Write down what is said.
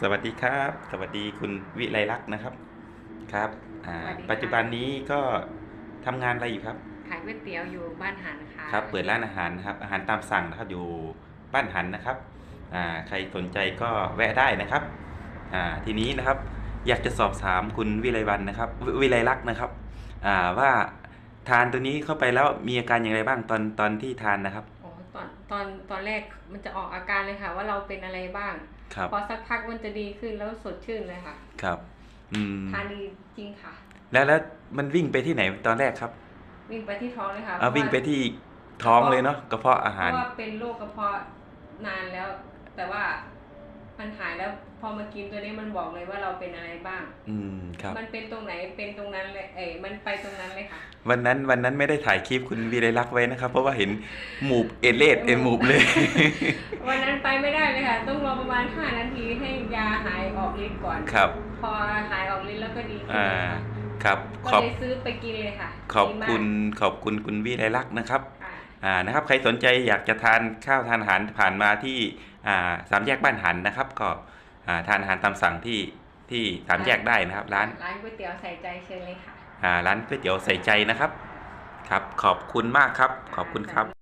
สวัสดีครับ สวัสดีคุณวิไลลักษณ์นะครับครับอ่าสวัสดีค่ะ ปัจจุบันนี้ก็ทำงานอะไรอยู่ครับ ขายก๋วยเตี๋ยวอยู่บ้านหันค่ะครับ เปิดร้านอาหารนะครับอาหารตามสั่งนะครับอยู่บ้านหันนะครับอ่าใครสนใจก็แวะได้นะครับอ่าทีนี้นะครับ อยากจะสอบถามคุณวิไลวันนะครับววิไลลักษณ์นะครับอ่าว่าทานตัวนี้เข้าไปแล้วมีอาการอย่างไรบ้างตอนตอนที่ทานนะครับโอ้ ตอนตอนตอนแรกมันจะออกอาการเลยค่ะ ว่าเราเป็นอะไรบ้างครับพอสักพักมันจะดีขึ้นแล้วสดชื่นเลยค่ะครับ อืมทานดีจริงค่ะ แล้วแล้วมันวิ่งไปที่ไหนตอนแรกครับ วิ่งไปที่ท้องเลยค่ะเอาวิ่งไปที่ท้องเลยเนาะกระเพาะอาเพหารราะว่าเป็นโรคกระเพาะนานแล้ว แต่ว่ามันหายแล้วพอมากินตัวนี้มันบอกเลยว่าเราเป็นอะไรบ้าง อืมครับ มันเป็นตรงไหนเป็นตรงนั้นเลยเอ้ยมันไปตรงนั้นเลยค่ะ วันนั้นวันนั้นไม่ได้ถ่ายคลิปคุณวีไลลักษณ์ไว้นะครับ เพราะว่าเห็นหมูบเอเลดเอ็นหมูบเลย วันนั้นไปไม่ได้เลยค่ะ ต้องรอประมาณ 5 นาทีให้ยาหายออกฤทธิ์ก่อนครับ พอหายออกฤทธิ์แล้วก็ดีขึ้นอ่าเลยค่ะครับก็ขอบเลยซื้อไปกินเลยค่ะขอบคุณดีขอบคุณคุณวีไลลักษณ์นะครับมากค่ะอ่านะครับใครสนใจอยากจะทานข้าวทานอาหารผ่านมาที่อ่าสามแยกบ้านหันนะครับ ก็อ่าทานอาหารตามสั่งที่ที่สามแยกได้นะครับ ร้าน ร้านก๋วยเตี๋ยวใส่ใจเชิญเลยค่ะอ่า ร้านก๋วยเตี๋ยวใส่ใจนะครับ ครับ ขอบคุณมากครับ ขอบคุณครับ